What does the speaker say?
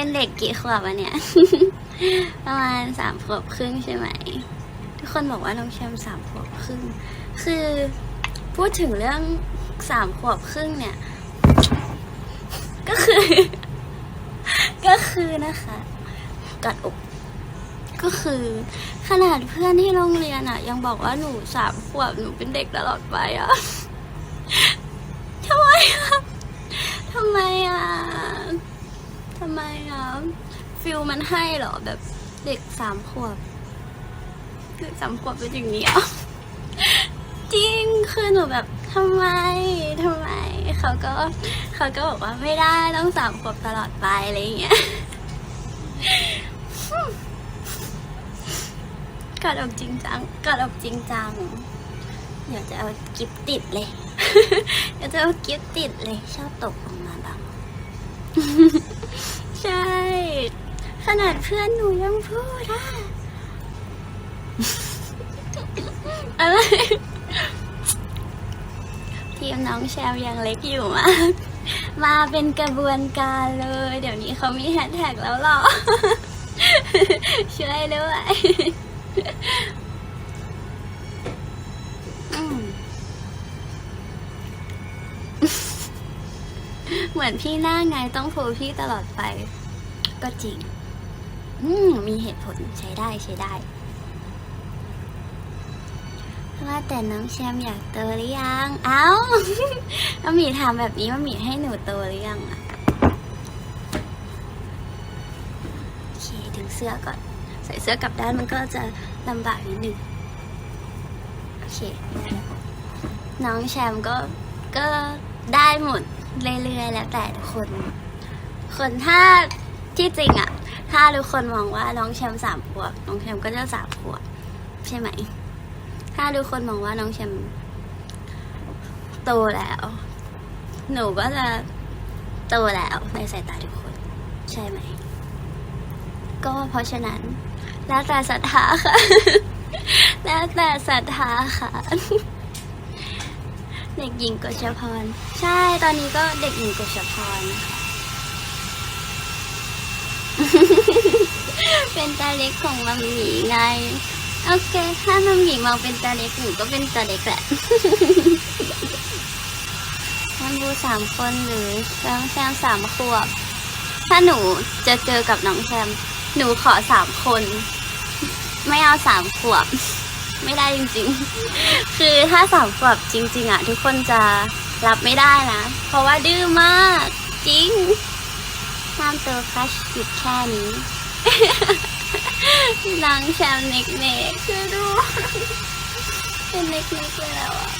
เป็นเด็กกี่ขวบอะเนี่ย ประมาณสามขวบครึ่งใช่ไหม ทุกคนบอกว่าน้องแชมป์สามขวบครึ่ง คือพูดถึงเรื่องสามขวบครึ่งเนี่ย ก็คือ ก็คือนะคะกัดอกก็คือ ขนาดเพื่อนที่โรงเรียนอะยังบอกว่าหนูสามขวบหนูเป็นเด็กตลอดไปอะทำไมอะทำไมอะ มอะฟิลมันให้เหรอแบบเด็กสามขวบเด็กสามขวบเป็นอย่างนี้เหรอจริงคือหนูแบบทำไมทำไมเขาก็เขาก็บอกว่าไม่ได้ต้องสามขวบตลอดไปอะไรอย่างเงี้ยกอดอกจริงจังกอดอกจริงจังเดี๋ยวจะเอากิฟติดเลยเดี๋ยวจะเอากิฟติดเลยชอบตกลงมาบ้าง นาดเพื่อนหนูยังพูดอะอะไรทีมน้องแชมยังเล็กอยู่มาก มาเป็นกระบวนการเลย เดี๋ยวนี้เขามีแฮชแท็กแล้วหรอ ช่วยด้วยเหมือนพี่หน้าไงต้องโพพี่ตลอดไป ก็จริง อืมมีเหตุผลใช้ได้ใช้ได้ว่าแต่น้องแชมป์อยากโตหรือยัง เอ้ามามีถามแบบนี้มามีให้หนูโตหรือยังอะโอเคถึงเสื้อก่อน ใส่เสื้อกลับด้านมันก็จะลำบากนิดนึงโอเค น้องแชมป์ก็ก็ได้หมดเรื่อยๆแล้วแต่คน คนถ้าที่จริงอะ ถ้าทุกคนมองว่าน้องแชมป์สามขวบน้องแชมป์ก็จะสามขวบใช่ไหม ถ้าทุกคนมองว่าน้องแชมป์โตแล้ว หนูก็จะโตแล้วในสายตาทุกคน ใช่ไหม ก็เพราะฉะนั้น แล้วแต่ศรัทธาค่ะ แล้วแต่ศรัทธาค่ะเด็กหญิงกฤษพร ใช่ ตอนนี้ก็เด็กหญิงกฤษพรนะคะ เป็นตาเล็กของมัมหมีไง โอเค ถ้ามัมหมีมองเป็นตาเล็กหนูก็เป็นตาเล็กแหละท่านผู้สามคนหรือน้องแชมสามขวบ ถ้าหนูจะเจอกับน้องแชมหนูขอสามคน ไม่เอาสามขวบ ไม่ได้จริงๆ คือถ้าสามขวบจริง ๆอะทุกคนจะรับไม่ได้นะ เพราะว่าดื้อมากจริง ห้ามตัวครัชหยุดแค่นี้นางแชมเน็กเน็กคือดูเป็นเน็กเน็กเลยแล้วอะ